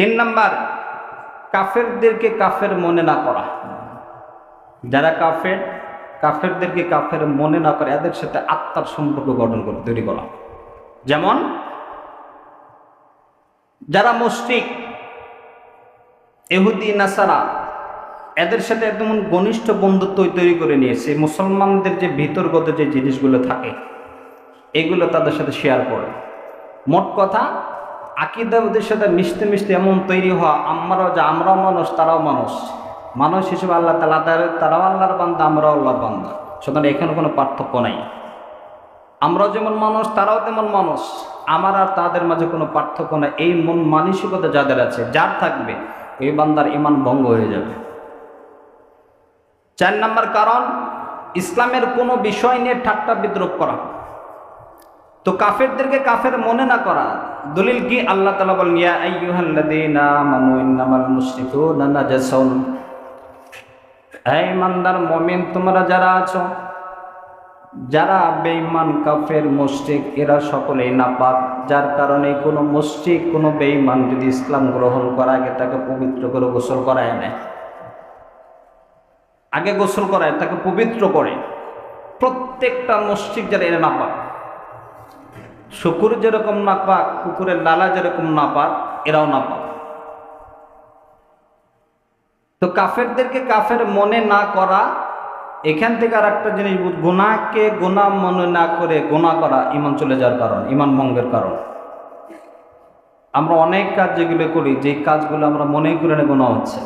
তিন নাম্বার, কাফেরদেরকে কাফের মনে না করা। যারা কাফের, কাফেরদেরকে কাফের মনে না করে, এদের সাথে আত্মার সম্পর্ক গঠন করে, তৈরি করা। যেমন, যারা মুশরিক এহুদি নাসারা, এদের সাথে একদম ঘনিষ্ঠ বন্ধুত্ব তৈরি করে নিয়েছে। মুসলমানদের যে ভিতরগত যে জিনিসগুলো থাকে, এগুলো তাদের সাথে শেয়ার করে। মোট কথা আকিদা ওদের সাথে মিশতে মিশতে এমন তৈরি হওয়া আমরাও যে আমরাও মানুষ, তারাও মানুষ। মানুষ হিসেবে আল্লাহ তালা তারাও আল্লাহর বান্দা, আমরাও আল্লাহর বান্দা। সুতরাং এখানে কোনো পার্থক্য নাই। আমরাও যেমন মানুষ, তারাও তেমন মানুষ। আমার আর তাদের মাঝে কোনো পার্থক্য নাই। এই মন মানসিকতা যাদের আছে, যার থাকবে, ওই বান্দার ইমান ভঙ্গ হয়ে যাবে। চার নম্বর কারণ, ইসলামের কোনো বিষয় নিয়ে ঠাট্টা বিদ্রোপ করা। তো কাফেরদেরকে কাফের মনে না করা। দলিল কি? আল্লাহ তালা বলেন, ইয়া আইয়ুহাল্লাযীনা আমানু ইন্নামাল মুশরিকুনা নাজাসুন এই মান্দার মমিন, তোমরা যারা আছো, যারা বেঈমান, কাফের, মুশরিক, এরা সকলেই নাপাক। যার কারণে কোনো মুশরিক, কোনো বেঈমান যদি ইসলাম গ্রহণ করা, আগে তাকে পবিত্র করে গোসল করায় নেয়। আগে গোসল করায়, তাকে পবিত্র করে। প্রত্যেকটা মসজিদ যারা এরা নাপাক। শুকুর যেরকম নাপাক, কুকুরের লালা যেরকম নাপাক, এরাও নাপাক। তো কাফেরদেরকে কাফের মনে না করা, এখান থেকে আর একটা জিনিস গোনাকে গোনা মনে না করে গোনা করা ইমান চলে যাওয়ার কারণ ইমান ভঙ্গের কারণ। আমরা অনেক কাজ যেগুলো করি যে কাজগুলো আমরা মনেই করে না গোনা হচ্ছে।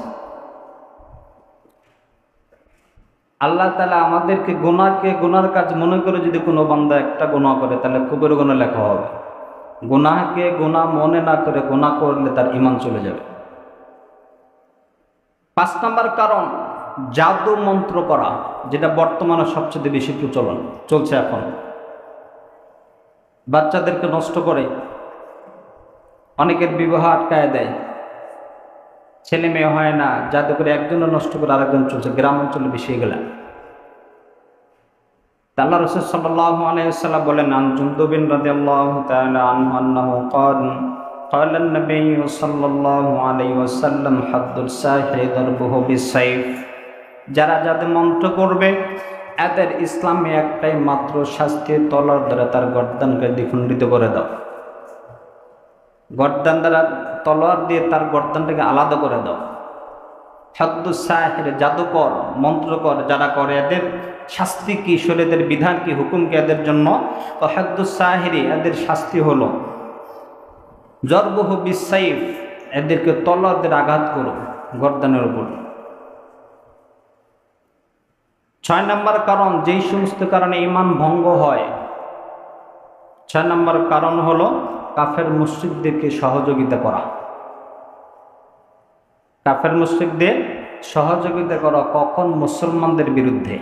আল্লাহ তালা আমাদেরকে গোনাকে গোনার কাজ মনে করে যদি কোনো বান্দা একটা গোনা করে, তাহলে খুবের গোনা লেখা হবে। গোনাকে গোনা মনে না করে গোনা করলে তার ইমান চলে যাবে। পাঁচ নম্বর কারণ, জাদু মন্ত্র করা যেটা বর্তমানে সবচেয়ে বেশি প্রচলন, চলছে এখন। বাচ্চাদেরকে নষ্ট করে, অনেকের বিবাহ আটকায় দেয়। ছেলে মেয়ে হয় না, যাতে করে একজনও নষ্ট করে আরেকজন চলছে, গ্রাম অঞ্চলে বেশি গেলে আল্লাহ রসুল সাল্লাহ আলাইসাল্লাম বলেন আন জুন্দুবিন রাদিয়াল্লাহু তাআলা আনহু আন্নাহু قال قال النبي صلى الله عليه وسلم حد الساحر ضربه بالسيف যারা যাদের মন্ত্র করবে এদের ইসলামে একটাই মাত্র শাস্তি তলার দ্বারা তার গর্দানকে দ্বিখণ্ডিত করে দাও গর্দান দ্বারা তলোয়ার দিয়ে তার গর্দানটাকে আলাদা করে দাও হাদ্দুস সাহের জাদুকর, মন্ত্রকর যারা করে এদের শাস্তি কি, শরীরের বিধান কি, হুকুম কি এদের জন্য? তো সাহেরি এদের শাস্তি হলো। জর্বহ বিসাইফ, এদেরকে তলাদের আঘাত করো গর্দানের উপর। ছয় নম্বর কারণ, যেই সমস্ত কারণে ইমান ভঙ্গ হয়। ছয় নম্বর কারণ হলো কাফের মুশ্রিকদেরকে সহযোগিতা করা। কাফের মুশ্রিকদের সহযোগিতা করা কখন মুসলমানদের বিরুদ্ধে।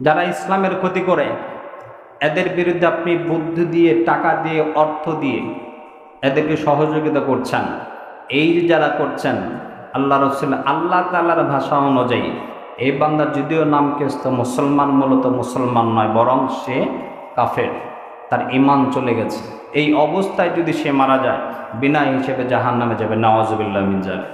যারা ইসলামের ক্ষতি করে, এদের বিরুদ্ধে আপনি বুদ্ধি দিয়ে, টাকা দিয়ে, অর্থ দিয়ে এদেরকে সহযোগিতা করছেন। এই যে যারা করছেন, আল্লাহ রসুল আল্লাহ তাল্লার ভাষা অনুযায়ী, এই বান্দার যদিও নাম কেস্ত মুসলমান মূলত মুসলমান নয়, বরং সে কাফের। তার ইমান চলে গেছে। এই অবস্থায় যদি সে মারা যায়, বিনা হিসেবে জাহান নামে যাবে নওয়াজবিল্লা মিন যাবে